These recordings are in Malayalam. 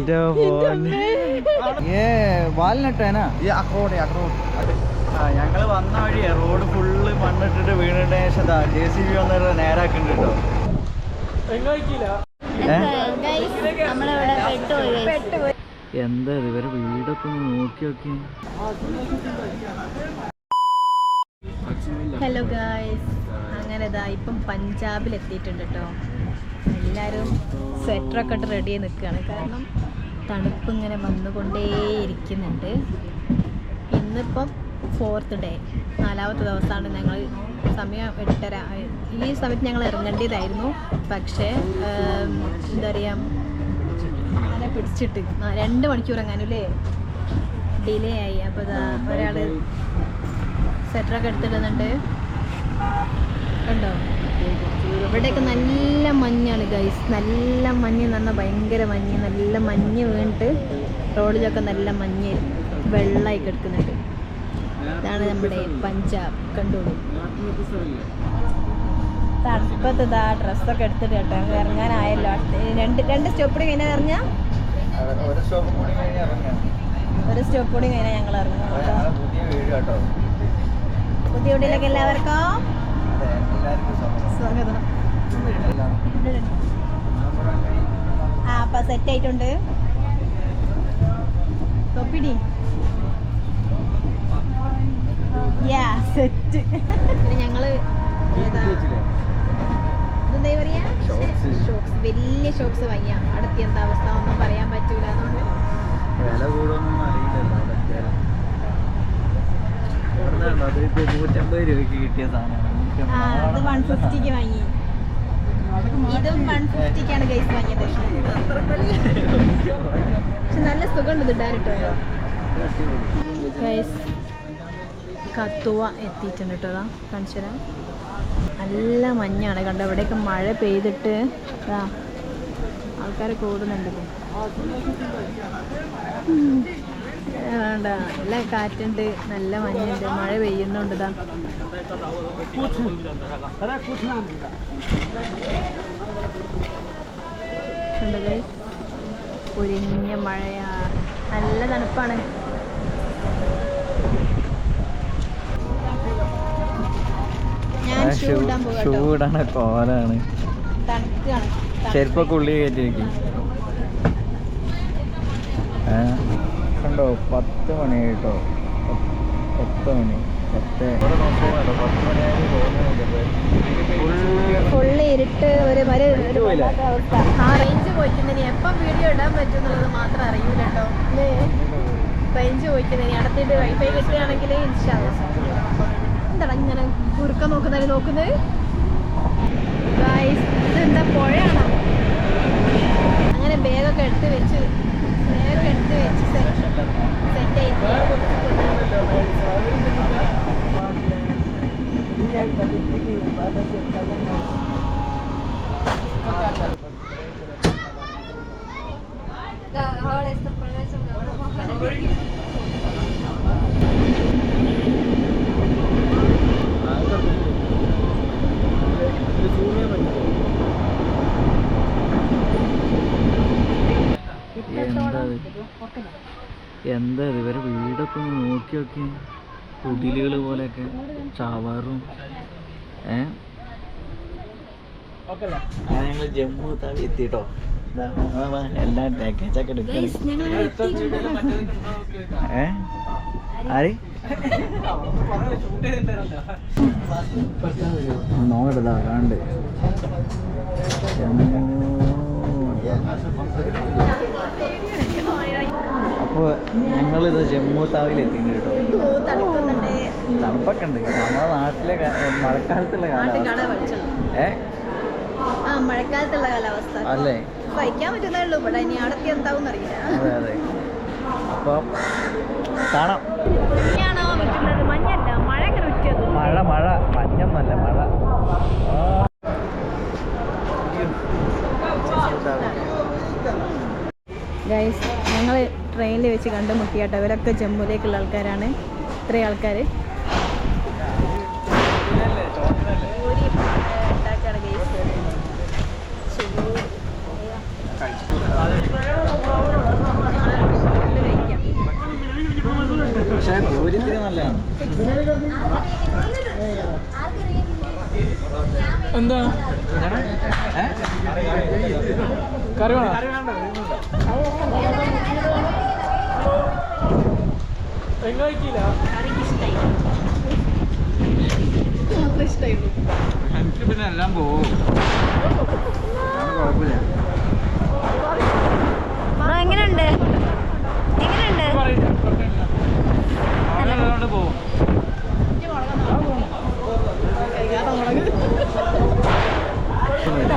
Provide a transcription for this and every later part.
എന്റെ ഏ ഈ അക്രോഡ് അക്രോഡ് ആ വന്ന വഴി റോഡ് ഫുള്ള് മണ്ണിട്ടിട്ട് വീണിട്ട് ശേഷം ജെ സി ബി വന്നിട്ട് നേരാക്കുന്നുണ്ട് എന്താ ഇവരെ വീടൊക്കെ ഒന്ന് നോക്കി നോക്കി. ഹലോ ഗായ്സ് അങ്ങനെ ഇതാ ഇപ്പം പഞ്ചാബിൽ എത്തിയിട്ടുണ്ട് കേട്ടോ എല്ലാവരും സ്വെറ്ററൊക്കെ ഇട്ട് റെഡി ആയി നിൽക്കുകയാണ് കാരണം തണുപ്പ് ഇങ്ങനെ വന്നുകൊണ്ടേയിരിക്കുന്നുണ്ട് ഇന്നിപ്പം ഫോർത്ത് ഡേ നാലാമത്തെ ദിവസമാണ് ഞങ്ങൾ സമയം എട്ടര ഈ സമയത്ത് ഞങ്ങൾ ഇറങ്ങേണ്ടതായിരുന്നു. പക്ഷേ എന്താ പറയുക അങ്ങനെ പിടിച്ചിട്ട് രണ്ട് മണിക്കൂർ എങ്ങാനുമല്ലേ ഡിലേ ആയി. അപ്പോൾ ഇതാ ഒരാൾ സെറ്ററൊക്കെ എടുത്തിടുന്നുണ്ട്. കണ്ടോ? ഇവിടെയൊക്കെ നല്ല മഞ്ഞാണ് ഗൈസ് നല്ല മഞ്ഞ് എന്ന് പറഞ്ഞാൽ ഭയങ്കര മഞ്ഞ്. നല്ല മഞ്ഞ് വീണിട്ട് റോഡിലൊക്കെ നല്ല മഞ്ഞ് വെള്ളമായി കിടക്കുന്നുണ്ട്. ഇതാണ് നമ്മുടെ പഞ്ചാബ് കണ്ടോളൂ. തണുപ്പത്ത് ഇതാ ഡ്രസ്സൊക്കെ എടുത്തിട്ട് കേട്ടോ. ഞങ്ങൾ ഇറങ്ങാനായല്ലോ. രണ്ട് രണ്ട് സ്റ്റോപ്പ് കൂടി കഴിഞ്ഞാൽ ഇറങ്ങാം? ഒരു സ്റ്റോപ്പ് കൂടി കഴിഞ്ഞാൽ ഞങ്ങൾ ഇറങ്ങും. കേട്ടോ പുതിയ വീട് വീട്ടിലേക്ക് എല്ലാവർക്കും സ്വാഗതം. ആ അപ്പം സെറ്റ് ആയിട്ടുണ്ട്. തൊപ്പിടി. യാ സെറ്റ് ഞങ്ങൾ ഏതാ? ഇതെന്താ പറയാ? ഷോക്സ് വലിയ ഷോക്സ് വാങ്ങിയ അടുത്ത എന്താ അവസ്ഥ ഒന്നും പറയാൻ പറ്റൂല അതുകൊണ്ട് വില കൂടുമെന്നൊന്നും അറിയില്ലല്ലോ അതൊക്കെ. നൂറ്റമ്പത് രൂപയ്ക്ക് കിട്ടിയ സാധനമാണ്. അത് വൺ ഫിഫ്റ്റിക്ക് വാങ്ങി. ഇതും വൺ ഫിഫ്റ്റിക്കാണ് ഗൈസ് വാങ്ങിയത്. പക്ഷെ നല്ല സുഖമുണ്ട് ഗൈസ് കത്തുവ എത്തിയിട്ടുണ്ട് കേട്ടോ കാണിച്ചു തരാം നല്ല മഞ്ഞാണ്. കണ്ടോ ഇവിടെയൊക്കെ മഴ പെയ്തിട്ട് ആൾക്കാരെ ആൾക്കാർ കൂടുന്നുണ്ട് ഇപ്പൊ. ഉം. വേണ്ട നല്ല കാറ്റുണ്ട് നല്ല മഞ്ഞുണ്ട് മഴ പെയ്യുന്നുണ്ട് guys. പൊരിഞ്ഞ മഴയാ. നല്ല തണുപ്പാണ്. ചൂടാണ് കോലാണ്. ചെരുപ്പൊക്കെ ഉള്ളി കയറ്റി വെക്കി കണ്ടോ പത്ത് മണി കേട്ടോ. പത്ത് മണി പത്ത്. ഫുള്ള് ഇരുട്ട് ഒരു അവസ്ഥ. ആ റേഞ്ച് പോയിക്കുന്നതിന് എപ്പം വീഡിയോ ഇടാൻ പറ്റും എന്നുള്ളത് മാത്രം അറിയൂല കേട്ടോ. റേഞ്ച് പോയിക്കുന്നതിന് അടുത്തിട്ട് വൈഫൈ കിട്ടുകയാണെങ്കിൽ എന്താണ് ഇങ്ങനെ കുറുക്ക നോക്കുന്നതിന് നോക്കുന്നത്? ഇതെന്താ പുഴയാണോ? അങ്ങനെ ബാഗൊക്കെ എടുത്ത് വെച്ച് എടുത്ത് വെച്ച് സെറ്റ് സെറ്റ് എന്താ എന്താ ഇത് ഇവരെ വീടൊക്കെ ഒന്ന് നോക്കി കുടിലുകൾ പോലെയൊക്കെ ചാവാറും. ഏ? ഞങ്ങൾ ജമ്മു താവി എത്തിട്ടോ. എല്ലാം പാക്കേജൊക്കെ ഏ? ആര്? നോക്കട്ടെ കാണ്ട് അപ്പോൾ ഞങ്ങളിത് ജമ്മു താവിൽ എത്തിയിട്ടുണ്ട് കേട്ടോ. തണുപ്പൊക്കെ ഉണ്ട് നമ്മുടെ നാട്ടിലെ മഴക്കാലത്തുള്ള കാലാവസ്ഥ. ഏ? ആ മഴക്കാലത്തുള്ള കാലാവസ്ഥ. അല്ലേ? സഹിക്കാൻ പറ്റുന്നേ ഉള്ളൂ ഇവിടെ ഇനി അടുത്ത് എന്താവും അറിയില്ല അതെ അതെ. അപ്പം കാണാം. മഞ്ഞാണോ മഞ്ഞല്ല. മഴ മഴ മഴ. മഞ്ഞൊന്നല്ല മഴ. ഗൈസ് ഞങ്ങൾ ട്രെയിനിൽ വെച്ച് കണ്ടുമുട്ടിയാട്ടോ ഇവരൊക്കെ ജമ്മുവിലേക്കുള്ള ആൾക്കാരാണ്. ഇത്രയും ആൾക്കാർ പക്ഷേ പൂരിത്തിന് നല്ലതാണ് എന്താ? കറി വേണോ? എങ്ങനെ കഴിക്കില്ല എനിക്ക് പിന്നെ എല്ലാം പോവും കുഴപ്പമില്ല എങ്ങനെയുണ്ട് എങ്ങനെയുണ്ട് അവിടെ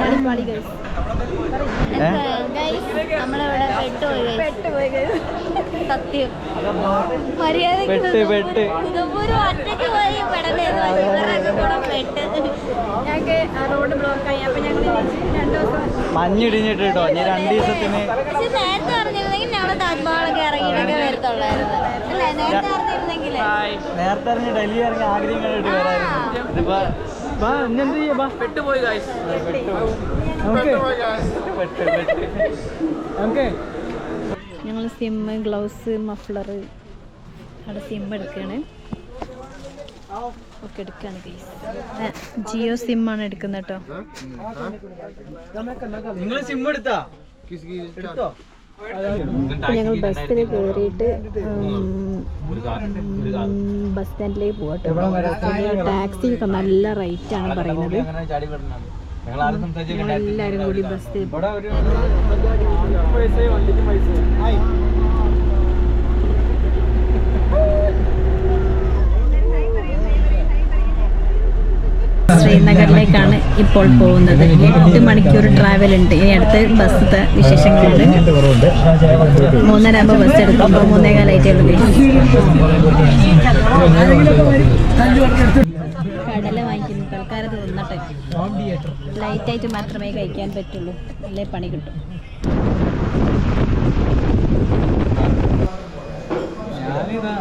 പോവും ഏ? നമ്മളിവിടെ പെട്ടുപോയി സത്യം. മര്യാദയ്ക്ക് പെട്ട്, പെട്ട്. ഒരു ഒറ്റയ്ക്ക് പോയി ഞങ്ങൾക്ക് റോഡ് ബ്ലോക്ക് ആയി. അപ്പൊ ഞങ്ങൾ രണ്ടു ദിവസം മഞ്ഞിടിഞ്ഞിട്ട് കേട്ടോ ഞാൻ രണ്ട് ദിവസത്തിന് പക്ഷെ നേരത്തെ അറിഞ്ഞിരുന്നെങ്കിൽ ഞങ്ങൾ താജ്മഹലൊക്കെ ഇറങ്ങിയിട്ടൊക്കെ വരത്തുള്ളായിരുന്നു. അല്ലേ? നേരത്തെ അറിഞ്ഞിരുന്നെങ്കിൽ നേരത്തെ അറിഞ്ഞ് ഡൽഹി ഇറങ്ങി ആഗ്രഹം കണ്ടിട്ട് വരായിരുന്നു. ഇതിപ്പോ ബാ ഇനി എന്ത് ചെയ്യാ? ബാ പെട്ടുപോയി ഗായ്സ് നമുക്ക് പെട്ട് പെട്ട് നമുക്ക് ഞങ്ങൾ സിമ്മ് ഗ്ലൗസ് മഫ്ലർ അവിടെ സിം എടുക്കുകയാണ് ഒക്കെ എടുക്കുകയാണ് ഗൈസ് ജിയോ സിമ്മാണ് എടുക്കുന്നത് കേട്ടോ. നിങ്ങൾ സിം എടുത്താ? എടുത്തോ? ഞങ്ങൾ ബസ്സിൽ കയറിയിട്ട് ബസ് സ്റ്റാൻഡിലേക്ക് പോകട്ടെ ടാക്സി ഒക്കെ നല്ല റേറ്റ് ആണ് പറയുന്നത്. എല്ലാരും കൂടി ബസ്സിൽ പൈസ വണ്ടിക്ക് പൈസ ശ്രീനഗറിലേക്കാണ് ഇപ്പോൾ പോകുന്നത്. എട്ട് മണിക്കൂർ ട്രാവൽ ഉണ്ട്. ഇനി അടുത്ത ബസ് വിശേഷങ്ങളുണ്ട് മൂന്നര ആകുമ്പോൾ ബസ് എടുക്കുമ്പോൾ മൂന്നേകാലായിട്ടേ ഉള്ളൂ കടല വാങ്ങിക്കുന്നു. തൽക്കാലത്ത് തിന്നട്ടെ. ലൈറ്റായിട്ട് മാത്രമേ കഴിക്കാൻ പറ്റുള്ളൂ. അല്ലേ പണി കിട്ടും. ഞാനിതാ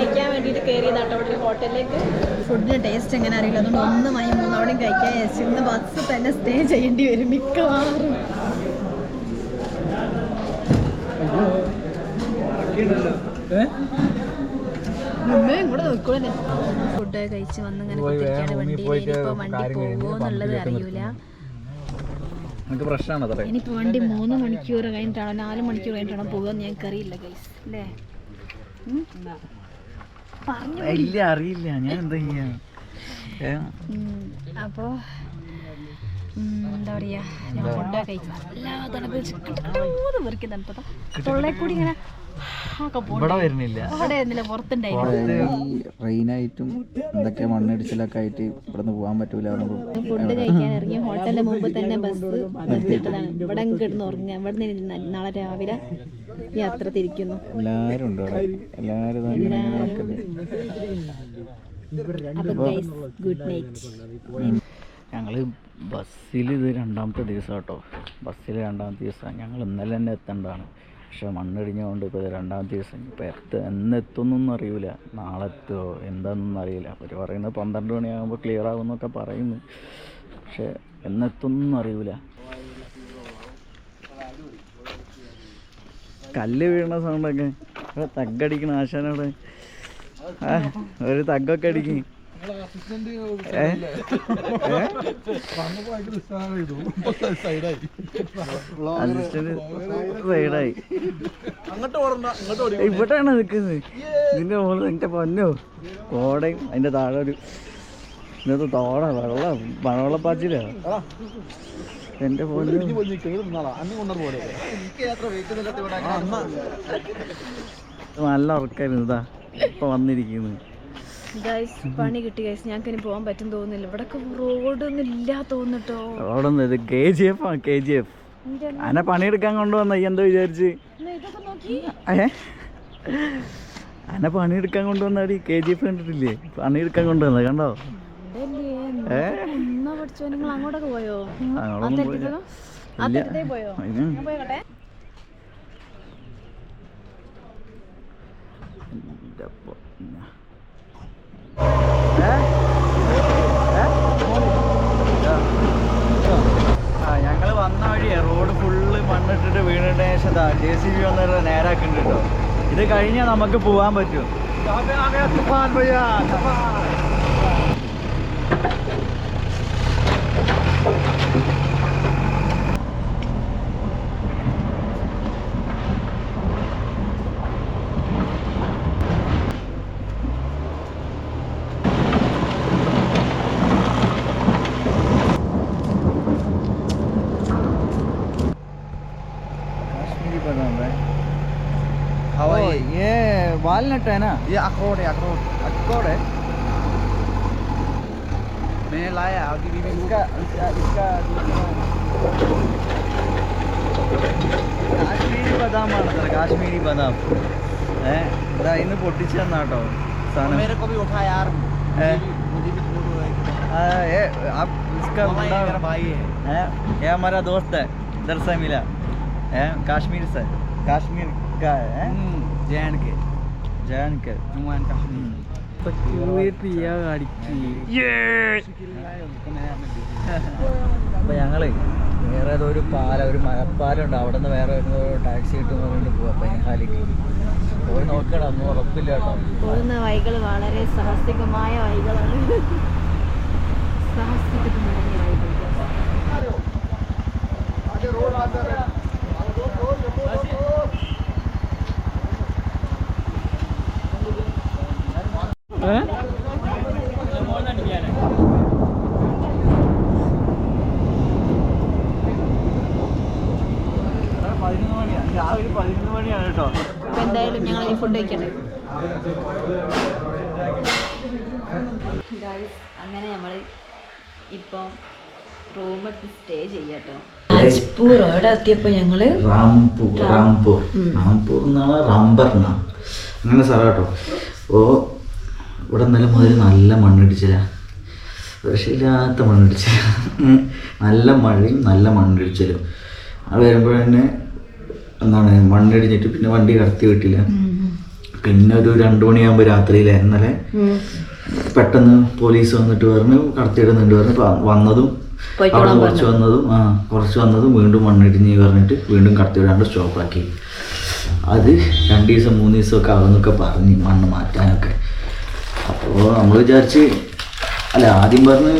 കഴിക്കാൻ വേണ്ടിയിട്ട് കയറിയതാട്ടോ അവിടെ ഒരു ഹോട്ടലിലേക്ക്. ഫുഡിന്റെ ടേസ്റ്റ് എങ്ങനെ അറിയില്ല. അതുകൊണ്ട് ഒന്ന് മണി മൂന്നോടെയും കഴിക്കാൻ വിചാരിച്ചു. ഇന്ന് ബസ് തന്നെ സ്റ്റേ ചെയ്യേണ്ടി വരും മിക്കവാറും. ഫുഡ് കഴിച്ച് വന്ന് ഇങ്ങനെ വണ്ടിയിൽ പോയിട്ട് ഇനിയിപ്പോ വണ്ടി എന്നുള്ളത് പമ്പിലേക്ക് അറിയൂല. നിനക്ക് പ്രശ്നമാണ് അത്രേ? ഇനിയിപ്പോ വണ്ടി മൂന്ന് മണിക്കൂർ കഴിഞ്ഞിട്ടാണോ നാല് മണിക്കൂർ കഴിഞ്ഞിട്ടാണോ പോകുമെന്ന് ഞങ്ങൾക്ക് അറിയില്ല ഗൈസ് അല്ലേ? ഇല്ല അറിയില്ല. ഞാൻ എന്താ ചെയ്യാ? അപ്പോ എന്താ പറയാ ഞങ്ങൾ ഫുഡൊക്കെ കഴിച്ചു നല്ല തണുപ്പ് വെറുക്കി തണുപ്പതാ തൊള്ളേ കൂടി ഇങ്ങനെ റെയിനായിട്ടും എന്തൊക്കെ മണ്ണിടിച്ചിലൊക്കെ ആയിട്ട് ഇവിടുന്ന് പോകാൻ പറ്റൂല ഫുഡ് കഴിക്കാൻ ഇറങ്ങി ഹോട്ടലിന്റെ മുമ്പ് തന്നെ ബസ് നിർത്തിയിട്ടതാണ്. ഇവിടെ കിടന്ന് ഉറങ്ങുക. ഇവിടെ നിന്ന് നാളെ രാവിലെ യാത്ര തിരിക്കുന്നു. എല്ലാരും ഉണ്ട് എല്ലാരും. ഗുഡ് നൈറ്റ് ഞങ്ങൾ ബസ്സിൽ ഇത് രണ്ടാമത്തെ ദിവസം കേട്ടോ. ബസ്സിൽ രണ്ടാമത്തെ ദിവസം ഞങ്ങൾ ഇന്നലെ തന്നെ എത്തേണ്ടതാണ്. പക്ഷെ മണ്ണിടിഞ്ഞുകൊണ്ട് ഇപ്പോൾ രണ്ടാമത്തെ ദിവസം ഇപ്പോൾ എത്ത എന്നെത്തുന്നൊന്നും അറിയില്ല. നാളെ എത്തുമോ എന്താണെന്നൊന്നും അറിയില്ല. അവർ പറയുന്നത് പന്ത്രണ്ട് മണിയാകുമ്പോൾ ക്ലിയർ ആകുമെന്നൊക്കെ പറയുന്നു. പക്ഷെ എന്നെത്തുന്നൊന്നും അറിയില്ല. കല്ല് വീഴുന്ന സൗണ്ടൊക്കെ തഗ്ഗടിക്കണ ആശാനവിടെ ഒരു തഗ്ഗൊക്കെ അടിക്കും. സൈഡായി ഇവിടെയാണ് നിൽക്കുന്നത്. ഇതിന്റെ മുകളിൽ എന്റെ പൊന്നോ? കോടയും അതിന്റെ താഴെ ഒരു ഇന്നത്തെ തോട വെള്ളം മഴവെള്ളപ്പാച്ചില എന്റെ പൊന്നു? നല്ല ഉറക്കായിരുന്നു ഇതാ. ഇപ്പൊ വന്നിരിക്കുന്നു. ഗൈസ് പണി കിട്ടി ഗൈസ് ഞങ്ങൾക്ക് ഇനി പോകാൻ പറ്റും തോന്നുന്നില്ല. ഇവിടെ റോഡൊന്നും ഇല്ല തോന്നിട്ടോ അവിടെ ഇത് കെ ജി എഫ് ആണ് കെ ജി എഫ്. അനെ പണിയെടുക്കാൻ കൊണ്ടുവന്ന? എന്താ വിചാരിച്ച്. അനെ പണിയെടുക്കാൻ കൊണ്ടുവന്നാടി കെ ജി എഫ് കണ്ടിട്ടില്ലേ? പണിയെടുക്കാൻ കൊണ്ടുവന്ന കണ്ടോ? അങ്ങോട്ടൊക്കെ പോയോ? പോയോ അതിന് ഞാൻ പോയോട്ടെ എന്റെ പൊന്ന. ആ മണ്ണിട്ടിട്ട് വീണിട്ട് ശേഷം ജെ സി ബി വന്നിട്ട് നേരാക്കുന്നുണ്ട് കേട്ടോ ഇത് കഴിഞ്ഞാൽ നമുക്ക് പോവാൻ പറ്റും. वालनट है ना ये अखरोट है अखरोट अखरोट है मैंने लाया आपकी बीबी को इसका इसका इसका കാശ്മീരി ബദാമാണ് സാർ കാശ്മീരി ബദാം ഏ ഇതാ ഇന്ന് പൊട്ടിച്ചു തന്നാട്ടോ സാധനം मेरे को भी उठा यार है? मुझे भी मुझे भी थोड़ा एक- आ, ये आप इसका मामा ये मेरा भाई है है ये हमारा दोस्त है इधर से मिला है कश्मीर से कश्मीर का है जैन के ജാൻകൽ ജുമാൻ അപ്പൊ ഞങ്ങൾ വേറെ ഏതോ ഒരു പാല ഒരു മഴപ്പാലം ഉണ്ട് അവിടെ നിന്ന് വേറെ ഒരു ടാക്സി കിട്ടുന്ന പറഞ്ഞിട്ട് പോവാ പനിഹാലിക്ക് പോയി നോക്കണം ഒന്നും ഉറപ്പില്ല കേട്ടോ പോകുന്ന വൈകൾ വളരെ സാഹസികമായ വൈകളാണ് സാഹസികമായ വൈകൾ എന്തായാലും ഞങ്ങൾ ഈ ഫുഡ് കഴിക്കണ്ടേ? അങ്ങനെ നമ്മൾ ഇപ്പം റൂമെടുത്ത് സ്റ്റേ ചെയ്യാട്ടോ. രാജ്പൂർ അവിടെ എത്തിയപ്പോ ഞങ്ങൾ റാംപൂർ. റാംപൂർ റാംപൂർ എന്നാണ് റാംബർ എന്നാ അങ്ങനെ സ്ഥലം കേട്ടോ. അപ്പോൾ ഇവിടെ നല്ല മുതൽ നല്ല മണ്ണിടിച്ചില്ല രക്ഷയില്ലാത്ത മണ്ണിടിച്ചില. നല്ല മഴയും നല്ല മണ്ണിടിച്ചിലും. അത് വരുമ്പോൾ തന്നെ എന്താണ് മണ്ണിടിഞ്ഞിട്ട് പിന്നെ വണ്ടി കടത്തി വിട്ടില്ല. പിന്നെ ഒരു രണ്ടു മണിയാകുമ്പോൾ രാത്രിയിലെ ഇന്നലെ പെട്ടെന്ന് പോലീസ് വന്നിട്ട് പറഞ്ഞു കടത്തിയിടുന്നുണ്ട് പറഞ്ഞു. വന്നതും അവിടെ കുറച്ച് വന്നതും ആ കുറച്ച് വന്നതും വീണ്ടും മണ്ണിടിഞ്ഞ് പറഞ്ഞിട്ട് വീണ്ടും കടത്തിവിടാണ്ട് സ്റ്റോപ്പാക്കി അത് രണ്ട് ദിവസം മൂന്ന് ദിവസമൊക്കെ ആകുമെന്നൊക്കെ പറഞ്ഞ് മണ്ണ് മാറ്റാനൊക്കെ. അപ്പോൾ നമ്മൾ വിചാരിച്ച് അല്ല ആദ്യം പറഞ്ഞ്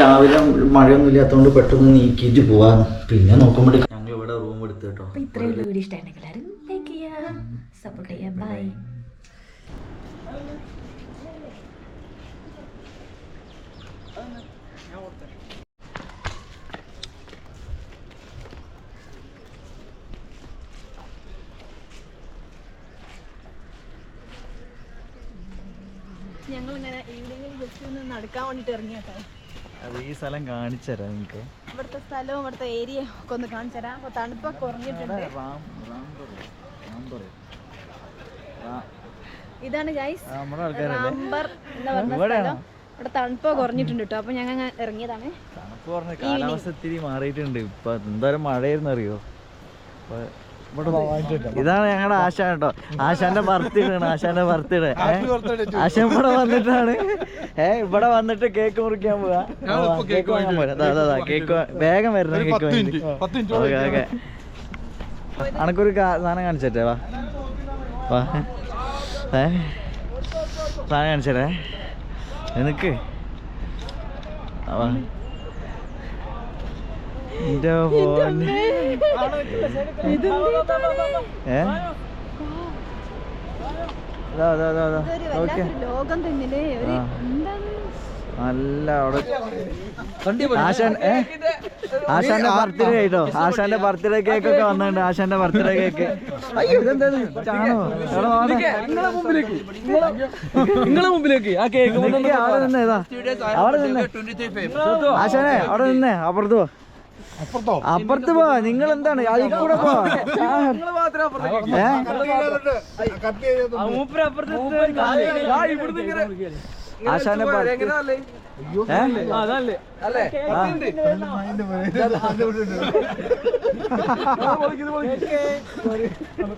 രാവിലെ മഴയൊന്നും ഇല്ലാത്തതുകൊണ്ട് പെട്ടെന്ന് നീക്കിയിട്ട് പോവാന്ന്. പിന്നെ നോക്കുമ്പോൾ ഞങ്ങൾ ഇവിടെ റൂം എടുത്തു കേട്ടോ. ഇത്രയും വീഡിയോ എല്ലാവരും ലൈക്ക് ചെയ്യുക സപ്പോർട്ട് ചെയ്യുക. ബൈ ഞങ്ങളിങ്ങനെ ഈവനിങ്ങിൽ ജസ്റ്റ് ഒന്ന് നടക്കാൻ ഇറങ്ങിയാട്ടോ അത് ഈ സ്ഥലം കാണിച്ചു തരാം നിങ്ങൾക്ക് ഇവിടുത്തെ സ്ഥലവും ഇവിടുത്തെ ഏരിയ ഒക്കെ ഒന്ന് കാണിച്ചു തരാം അപ്പോൾ തണുപ്പൊക്കെ കുറഞ്ഞിട്ടുണ്ട്. ഇതാണ് ഗൈസ് റാംബർ എന്ന് പറഞ്ഞ? സ്ഥലം. ഇവിടെ തണുപ്പ് കുറഞ്ഞിട്ടുണ്ട് കേട്ടോ അപ്പൊ ഞങ്ങൾ ഇറങ്ങിയതാണ്. തണുപ്പ് കാലാവസ്ഥ ഇത്തിരി മാറിയിട്ടുണ്ട്. ഇപ്പൊ എന്തായാലും മഴയായിരുന്നു അറിയോ ഇതാണ് ഞങ്ങളുടെ ആശാൻ കേട്ടോ. ആശാന്റെ ബർത്ത്ഡേ ആണ് ആശാന്റെ ബർത്ത്ഡേ ആശാൻ ഇവിടെ വന്നിട്ടാണ്. ഏ ഇവിടെ വന്നിട്ട് കേക്ക് മുറിക്കാൻ പോവാ. കേക്ക് വാങ്ങാൻ പോരാ. കേക്ക് വേഗം വരുന്ന കേക്ക് ഓക്കെ ഓക്കെ. അനക്കൊരു സാധനം കാണിച്ചേ വാ. വാ. ഏ? സാധനം കാണിച്ചേ നിനക്ക്. വാ എന്റെ ഫോൺ ഏ അതാ അതാ അതാ അതാ ഇതൊരു ഓക്കെ വല്ലാത്തൊരു ലോകം തന്നെ നല്ല അവിടെ ആശാൻ ആശാന്റെ ബർത്ത്ഡേ ആയിട്ടോ? ആശാന്റെ ബർത്ത്ഡേ കേക്ക് ഒക്കെ വന്നിട്ടുണ്ട്. ആശാന്റെ ബർത്ത്ഡേ കേക്ക്. നിങ്ങളെ മുമ്പിലേക്ക്. ആ കേക്ക് അവിടെ നിന്നേതാ അവിടെ നിന്നേ. ആശാനെ അവിടെ നിന്നേ. അപ്പുറത്ത് പോ. അപ്പുറത്ത്? പോ. നിങ്ങൾ എന്താണ് അതിൽ കൂടെ പോ.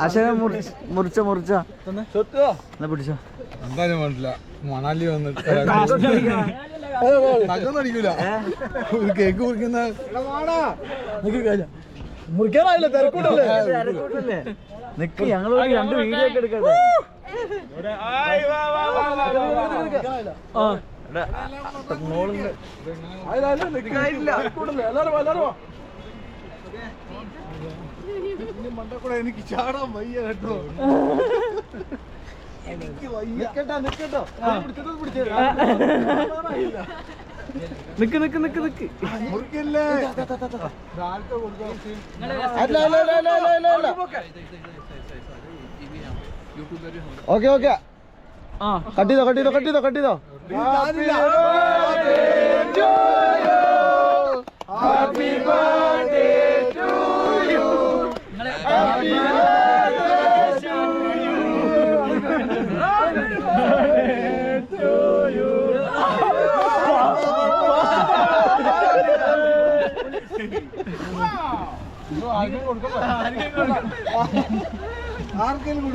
ആശാനെ മുറിച്ച മുറിച്ച മുറിച്ച എന്നാ പിടിച്ചോ. എന്തായാലും വേണ്ടില്ല. മണാലി വന്നിട്ട് നഖം അടിക്കൂല. ഒരു കേക്ക് മുറിക്കുന്ന മുറിക്കാനായില്ല തിരക്കൂട്ടല്ലേ? നിക്ക് ഞങ്ങൾ രണ്ട് വീഡിയോ ഒക്കെ എടുക്കട്ടെ. ആ. എനിക്ക് ചാടാൻ വയ്യ കേട്ടോ. നിക്ക് നിക്ക് നിക്ക് നിക്ക് ഓക്കെ ഓക്കെ ആ കട്ട് ചെയ്തോ കട്ട് ചെയ്തോ കട്ട് ചെയ്തോ കട്ട് ചെയ്തോ ആർക്കെങ്കിലും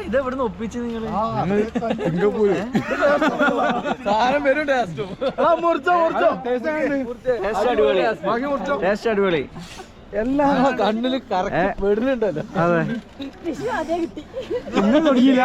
ഇത് എവിടുന്ന് ഒപ്പിച്ച് നിങ്ങൾ സാധനം വരും ടേസ്റ്റും. അടിപൊളി. എല്ലാ കണ്ണിൽ? കറക്റ്റ് വെടുന്നുണ്ടല്ലോ അതെ. ഇന്നും തുടങ്ങിയില്ല?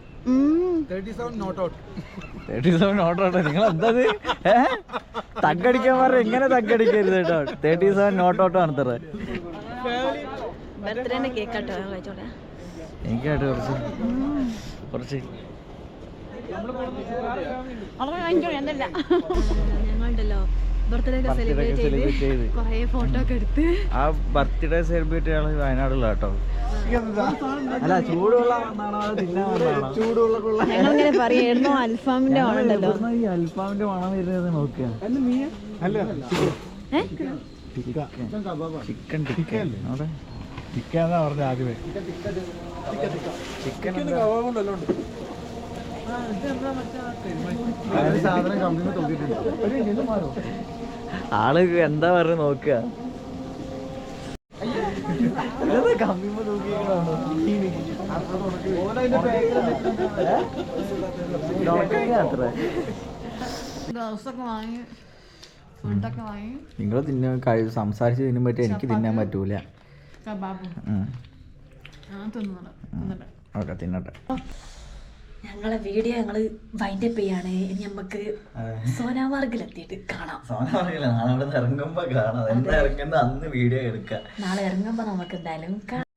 നിങ്ങൾ എങ്ങനെ തക്കടിക്കരുത് കേട്ടോ. തേർട്ടി സെവൻ നോട്ട് ഔട്ട് ആണ് തറ കുറച്ച്. കുറച്ച്. സെലിബ്രേറ്റ് ചെയ്ത് ആ ബർത്ത്ഡേ സെലിബ്രേറ്റ് ചെയ്യാൻ വയനാടുള്ള കേട്ടോ. അല്ല ചൂടുള്ള തിന്നാൻ ചൂടുള്ള ഞങ്ങളിങ്ങനെ പറയായിരുന്നു അൽഫാമിന്റെ ആണുണ്ടല്ലോ ഈ അൽഫാമിന്റെ മണം വരുന്നത് നോക്കുക? ചിക്കൻ ടിക്ക. അവിടെ ചിക്കാന്നാ പറഞ്ഞ ആദ്യമേ? ചിക്കൻ ആൾ എന്താ പറഞ്ഞു നോക്കുക? കമ്പിമ്മ തൂക്കിയാണോ അത്ര ഗ്ലൗസൊക്കെ വാങ്ങി ഫുഡൊക്കെ വാങ്ങി നിങ്ങൾ തിന്നാൻ കഴി സംസാരിച്ച് തിന്നാൻ പറ്റും എനിക്ക് തിന്നാൻ പറ്റൂല. തിന്നട്ടെ ഓക്കെ തിന്നട്ടെ. ഞങ്ങളെ വീഡിയോ ഞങ്ങൾ വൈൻഡ് അപ്പ് ചെയ്യാണ്. ഇനി നമുക്ക് സോനാമാർഗിലെത്തിയിട്ട് കാണാം. സോനാമാർഗിൽ നാളെ ഇറങ്ങുമ്പോ കാണാം. എന്താ ഇറങ്ങുന്ന അന്ന് വീഡിയോ എടുക്കാം. നാളെ ഇറങ്ങുമ്പോ നമുക്ക് എന്തായാലും കാണാം.